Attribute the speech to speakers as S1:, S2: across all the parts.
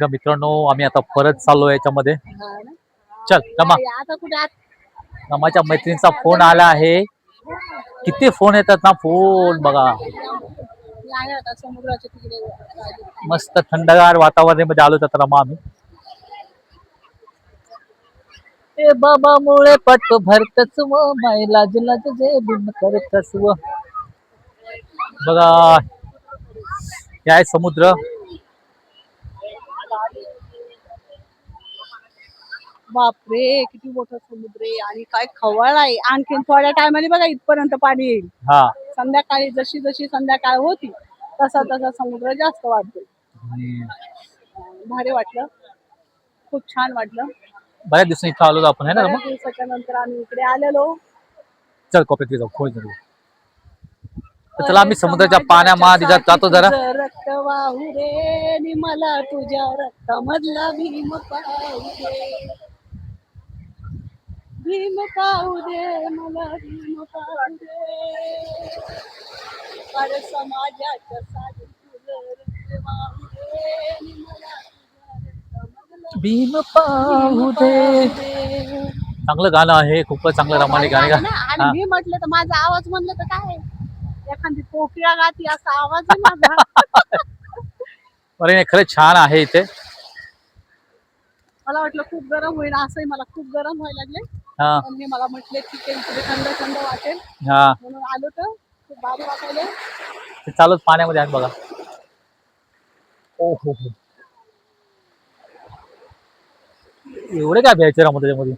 S1: का मित्रांनो आम्ही आता परत चाललो याच्यामध्ये. चल रमा
S2: आता
S1: रमाच्या मैत्रिणीचा फोन आला आहे. किती फोन येतात ना फोन बघा. मस्त थंडगार वातावरणामध्ये आलो तर रमा आम्ही. ए बाबा मुळे पट भरतच व लाज लाज जे बिन करतच व. बघा. हे आहे समुद्र.
S2: बापरे किती मोठा समुद्र आहे आणि काय खवळ आहे. आणखीन थोड्या टायमाने बघा इथपर्यंत पाणी येईल.
S1: हा.
S2: संध्याकाळी जशी जशी संध्याकाळ होती तसा तसा समुद्र जास्त वाढतो. भारी वाटलं. खूप छान वाटलं.
S1: बऱ्याच दिवसांनी इथं आलो आपण ना रमा?
S2: बऱ्याच दिवसाच्या नंतर आम्ही इकडे आलेलो.
S1: चल कॉपरेट जाऊ. खोल जाऊ चला आम्ही समुद्राच्या पाण्यामध्ये जात जातो जरा.
S2: रक्त वाहू रे मला तुझ्या रक्तामधला भीम पाहू दे भीम पाहू दे मला भीम पाहू दे समाजाच्या रक्त वाहू दे मला
S1: भीम पाहू. चांगलं गाणं आहे खूपच चांगलं रमाने गाणे गा
S2: ना, आणि
S1: हा.
S2: मी म्हटलं तर माझा आवाज म्हणलं तर काय? एखादी कोकिळा गाती असा आवाज आहे माझा.
S1: अरे नाही, खरंच छान आहे इथे.
S2: मला वाटलं खूप गरम होईल असंही मला खूप गरम व्हायला लागले.
S1: हा.
S2: पण मी मला म्हटले ठीक आहे इकडे थंड थंड वाटेल.
S1: हा.
S2: म्हणून आलो तर खूप भारी वाटायला.
S1: ते चालूच पाण्यामध्ये आहे बघा. ओ हो हो. एवढे काय भ्यायचे रामो त्याच्यामध्ये?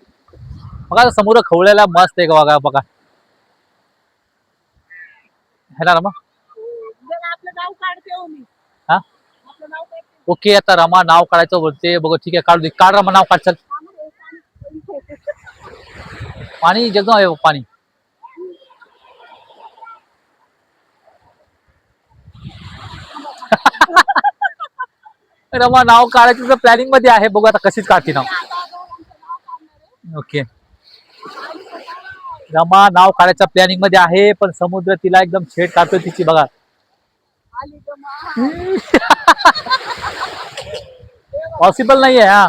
S1: बघा समुद्र खवळ्याला मस्त आहे का बघा बघा. है ना रमा ओके, आता रमा नाव काढायचं बोलते. बघ, ठीक आहे, काढू दे. काढ रमा, नाव काढ, चल. पाणी जगदम आहे पाणी. रमा, नाव काढायचं प्लॅनिंग मध्ये आहे. बघू आता कशीच काढते नाव. ओके. रमा नाव काढायच्या प्लॅनिंग मध्ये आहे पण समुद्र तिला एकदम छेड काढतोय तिची बघा. पॉसिबल नाही आहे हा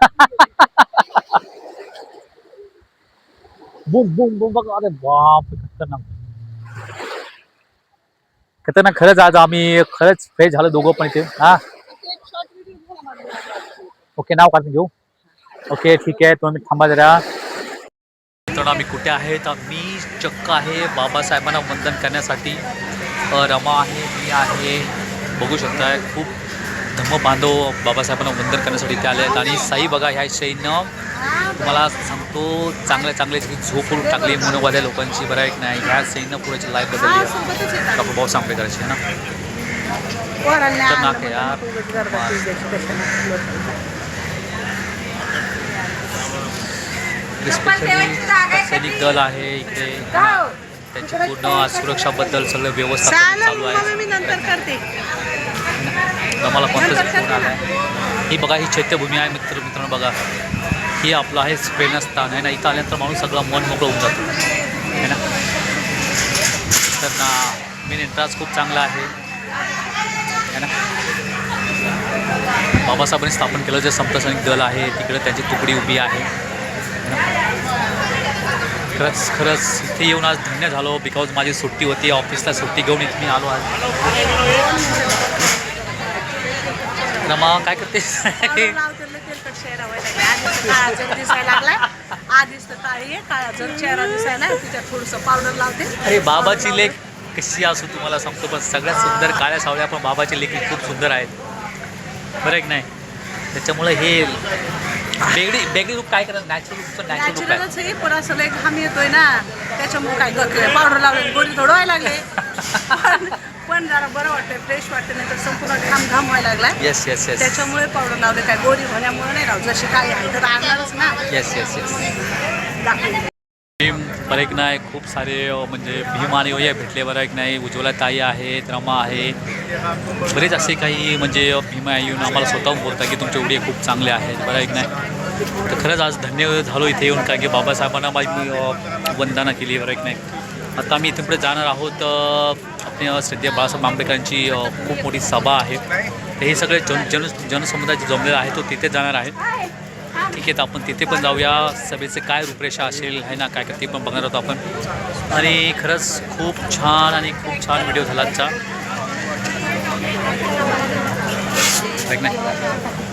S1: बुम बुम बुम बघ. अरे बाप खतरनाक. त्यांना खरंच आज आम्ही खरंच फ्रेश झालो दोघं पण इथे. हा. ओके नाव काढून घेऊ. ओके ठीक आहे. तुम्ही थांबा जरा. तर आम्ही कुठे आहे तर मी चक्क आहे बाबासाहेबांना वंदन करण्यासाठी. रमा आहे मी आहे. बघू शकताय खूप धम्म बांधव बाबासाहेबांना वंदन करण्यासाठी इथे आले आहेत आणि साई बघा ह्या शैनं तुम्हाला सांगतो चांगल्या चांगले झोप करून टाकली मनोवाद्या लोकांची. बरं एक नाही? ह्या सैन्य पुढे लाईफ बदलली आहे. डॉक्टर भाऊ सांगतेकरांची है ना? आहे यार. स्पेशली सैनिक दल आहे इकडे. त्यांची पूर्ण सुरक्षाबद्दल सगळं व्यवस्था चालू आहे. मला कोणताच फोन आला ही बघा ही चैत्यभूमी आहे मित्र मित्रांनो बघा. हे आपलं आहे प्रेरणास्थान आहे ना? इथं आल्यानंतर माणूस सगळं मन मोकळं होऊन जातो आहे ना? तर ना मेन एंट्रान्स खूप चांगला आहे है ना? बाबासाहेबांनी स्थापन केलं जे समता सैनिक दल आहे तिकडे त्यांची तुकडी उभी आहे खरंच खरंच इथे येऊन आज धन्य झालो बिकॉज माझी सुट्टी होती ऑफिसला सुट्टी घेऊन इथे मी आलो आज. रमा काय करते
S2: आधीच तर काळी आहे काळा जर चेहरा दिसायला तिच्यात थोडस पावडर लावते.
S1: अरे बाबाची लेख कशी असो तुम्हाला सांगतो पण सगळ्यात सुंदर काळ्या सावळ्या पण बाबाची लेखी खूप सुंदर आहेत. बरं एक नाही. त्याच्यामुळे हे बेगडी बेगडी रूप काय करत नॅचरल रूप नॅचरल रूप आहे.
S2: नॅचरलच आहे पण असं लय घाम येतोय ना त्याच्यामुळे काय पावडर लावले गोरी थोडवायला लागले. पण- जरा बरं वाटतंय फ्रेश वाटतं नाही तर संपूर्ण घाम घाम व्हायला लागलाय.
S1: येस येस येस
S2: त्याच्यामुळे पावडर लावले काय गोरी होण्यामुळे नाही राहू जशी काय आहे तर आणणारच ना.
S1: येस येस येस
S2: दाखवली
S1: भीम बरं एक नाही खूप सारे अ, म्हणजे भीम आणि हे भेटले बरं एक नाही उज्ज्वला ताई आहेत रमा आहे. बरेच असे काही म्हणजे भीमा येऊन आम्हाला स्वतःहून बोलतात की तुमचे उडी खूप चांगले आहेत बरं एक नाही. तर खरंच आज धन्य झालो इथे येऊन कारण की बाबासाहेबांना माझी मी अ, वंदना केली बरं एक नाही. आता आम्ही इथे पुढे जाणार आहोत अ, आपले श्रद्धेय बाळासाहेब आंबेडकरांची खूप मोठी सभा आहे. तर हे सगळे जन जन जनसमुदाय जमलेला आहे तो तिथे जाणार आहे. ठीक आहे तर आपण तिथे पण जाऊया. सभेचे काय रूपरेषा असेल आहे ना काय ते पण बघणार आहोत आपण. आणि खरंच खूप छान आणि खूप छान व्हिडिओ झाला आजचा नाही